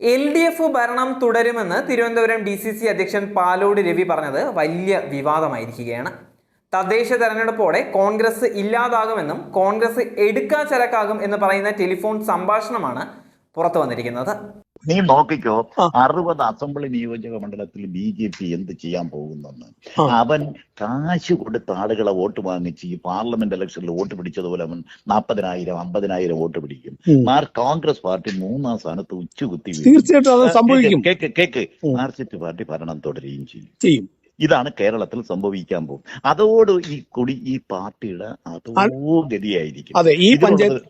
L D F ഭരണം തുടരുമെന്ന് Thiruvananthapuram D C C അധ്യക്ഷൻ പാലോട് രവി പറഞ്ഞത് വലിയ വിവാദമായിരിക്കുകയാണ്. തദ്ദേശ തെരഞ്ഞെടുപ്പോടെ കോൺഗ്രസ് ഇല്ലാതാകുമെന്നും കോൺഗ്രസ് എടുക്കാ ചരക്കാകും എന്ന് പറയുന്ന ടെലിഫോൺ സംഭാഷണമാണ് പുറത്തു വന്നിരിക്കുന്നത്. നീ നോക്കിക്കോ. അറുപത് അസംബ്ലി നിയോജക മണ്ഡലത്തിൽ ബി ജെ പി എന്ത് ചെയ്യാൻ പോകുന്നെന്ന്. അവൻ കാശ് കൊടുത്ത ആളുകളെ വോട്ട് വാങ്ങിച്ച് ഈ പാർലമെന്റ് ഇലക്ഷനിൽ വോട്ട് പിടിച്ചതുപോലെ അവൻ നാൽപ്പതിനായിരം അമ്പതിനായിരം വോട്ട് പിടിക്കും. മാർ കോൺഗ്രസ് പാർട്ടി മൂന്നാം സ്ഥാനത്ത് ഉച്ചകുത്തി. തീർച്ചയായിട്ടും സംഭവിക്കും കേക്ക് കേക്ക് ഉം. പാർട്ടി ഭരണം തുടരുകയും ചെയ്യും ഇതാണ് കേരളത്തിൽ സംഭവിക്കാൻ പോകും അതോട് ഈ കുടി ഈ പാർട്ടിയുടെ അതോ ഗതിയായിരിക്കും അതെ ഈ പഞ്ചായത്ത്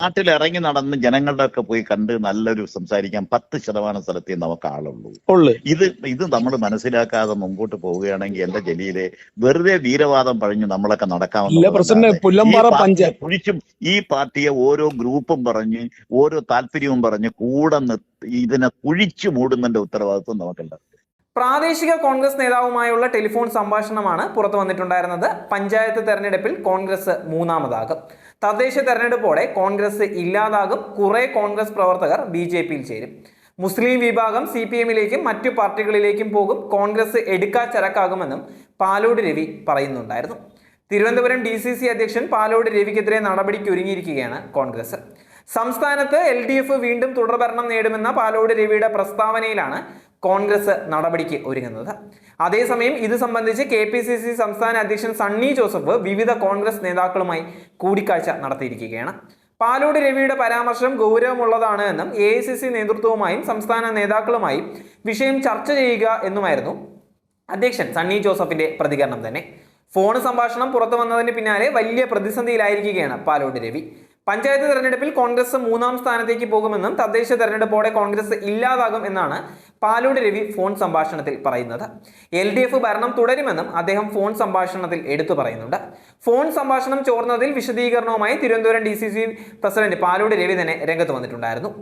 നാട്ടിൽ ഇറങ്ങി നടന്ന് ജനങ്ങളുടെ ഒക്കെ പോയി കണ്ട് നല്ലൊരു സംസാരിക്കാൻ പത്ത് ശതമാനം സ്ഥലത്തേ നമുക്ക് ആളുള്ളൂ. ഇത് ഇത് നമ്മൾ മനസ്സിലാക്കാതെ മുമ്പോട്ട് പോവുകയാണെങ്കിൽ എന്റെ ജലീലെ വെറുതെ വീരവാദം പഴഞ്ഞ് നമ്മളൊക്കെ നടക്കാവുന്ന കുഴിച്ചും ഈ പാർട്ടിയെ ഓരോ ഗ്രൂപ്പും പറഞ്ഞ് ഓരോ താല്പര്യവും പറഞ്ഞ് കൂടെ ഇതിനെ കുഴിച്ചു മൂടുന്നതിന്റെ ഉത്തരവാദിത്വം നമുക്കുണ്ട്. പ്രാദേശിക കോൺഗ്രസ് നേതാവുമായുള്ള ടെലിഫോൺ സംഭാഷണമാണ് പുറത്തു വന്നിട്ടുണ്ടായിരുന്നത്. പഞ്ചായത്ത് തെരഞ്ഞെടുപ്പിൽ കോൺഗ്രസ് മൂന്നാമതാകും. തദ്ദേശ തെരഞ്ഞെടുപ്പോടെ കോൺഗ്രസ് ഇല്ലാതാകും. കുറെ കോൺഗ്രസ് പ്രവർത്തകർ ബി ജെ പിയിൽ ചേരും. മുസ്ലിം വിഭാഗം സി പി എമ്മിലേക്കും മറ്റു പാർട്ടികളിലേക്കും പോകും. കോൺഗ്രസ് എടുക്കാ ചരക്കാകുമെന്നും പാലോട് രവി പറയുന്നുണ്ടായിരുന്നു. തിരുവനന്തപുരം ഡി സി സി അധ്യക്ഷൻ പാലോട് രവിക്കെതിരെ നടപടിക്ക് ഒരുങ്ങിയിരിക്കുകയാണ് കോൺഗ്രസ്. സംസ്ഥാനത്ത് എൽ ഡി എഫ് വീണ്ടും തുടർഭരണം നേടുമെന്ന പാലോട് രവിയുടെ പ്രസ്താവനയിലാണ് കോൺഗ്രസ് നടപടിക്ക് ഒരുങ്ങുന്നത്. അതേസമയം ഇത് സംബന്ധിച്ച് കെ പി സി സി സംസ്ഥാന അധ്യക്ഷൻ സണ്ണി ജോസഫ് വിവിധ കോൺഗ്രസ് നേതാക്കളുമായി കൂടിക്കാഴ്ച നടത്തിയിരിക്കുകയാണ്. പാലോട് രവിയുടെ പരാമർശം ഗൗരവമുള്ളതാണ് എന്നും എ ഐ സി സി നേതൃത്വവുമായും സംസ്ഥാന നേതാക്കളുമായും വിഷയം ചർച്ച ചെയ്യുക എന്നുമായിരുന്നു അധ്യക്ഷൻ സണ്ണി ജോസഫിന്റെ പ്രതികരണം തന്നെ. ഫോൺ സംഭാഷണം പുറത്തു വന്നതിന് പിന്നാലെ വലിയ പ്രതിസന്ധിയിലായിരിക്കുകയാണ് പാലോട് രവി. പഞ്ചായത്ത് തെരഞ്ഞെടുപ്പിൽ കോൺഗ്രസ് മൂന്നാം സ്ഥാനത്തേക്ക് പോകുമെന്നും തദ്ദേശ തെരഞ്ഞെടുപ്പോടെ കോൺഗ്രസ് ഇല്ലാതാകും എന്നാണ് പാലോട് രവി ഫോൺ സംഭാഷണത്തിൽ പറയുന്നത്. എൽ ഡി എഫ് ഭരണം തുടരുമെന്നും അദ്ദേഹം ഫോൺ സംഭാഷണത്തിൽ എടുത്തു പറയുന്നുണ്ട്. ഫോൺ സംഭാഷണം ചോർന്നതിൽ വിശദീകരണവുമായി Thiruvananthapuram D C C president Palode Ravi തന്നെ രംഗത്ത് വന്നിട്ടുണ്ടായിരുന്നു.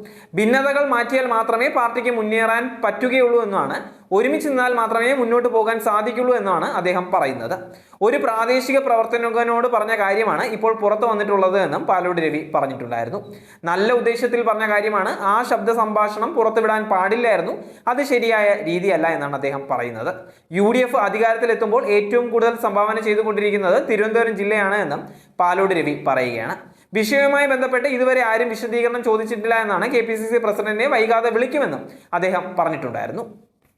ഭിന്നതകൾ മാറ്റിയാൽ മാത്രമേ പാർട്ടിക്ക് മുന്നേറാൻ പറ്റുകയുള്ളൂ എന്നാണ് ഒരുമിച്ച് നിന്നാൽ മാത്രമേ മുന്നോട്ട് പോകാൻ സാധിക്കുള്ളൂ എന്നാണ് അദ്ദേഹം പറയുന്നത്. ഒരു പ്രാദേശിക പ്രവർത്തകനോട് പറഞ്ഞ കാര്യമാണ് ഇപ്പോൾ പുറത്തു വന്നിട്ടുള്ളത് എന്നും പാലോട് രവി പറഞ്ഞിട്ടുണ്ടായിരുന്നു. നല്ല ഉദ്ദേശത്തിൽ പറഞ്ഞ കാര്യമാണ് ആ ശബ്ദ സംഭാഷണം പുറത്തുവിടാൻ പാടില്ലായിരുന്നു അത് ശരിയായ രീതിയല്ല എന്നാണ് അദ്ദേഹം പറയുന്നത്. യു ഡി എഫ് അധികാരത്തിലെത്തുമ്പോൾ ഏറ്റവും കൂടുതൽ സംഭാവന ചെയ്തുകൊണ്ടിരിക്കുന്നത് തിരുവനന്തപുരം ജില്ലയാണ് എന്നും പാലോട് രവി പറയുകയാണ്. വിഷയവുമായി ബന്ധപ്പെട്ട് ഇതുവരെ ആരും വിശദീകരണം ചോദിച്ചിട്ടില്ല എന്നാണ് കെ പി സി സി പ്രസിഡന്റിനെ വൈകാതെ വിളിക്കുമെന്നും അദ്ദേഹം പറഞ്ഞിട്ടുണ്ടായിരുന്നു.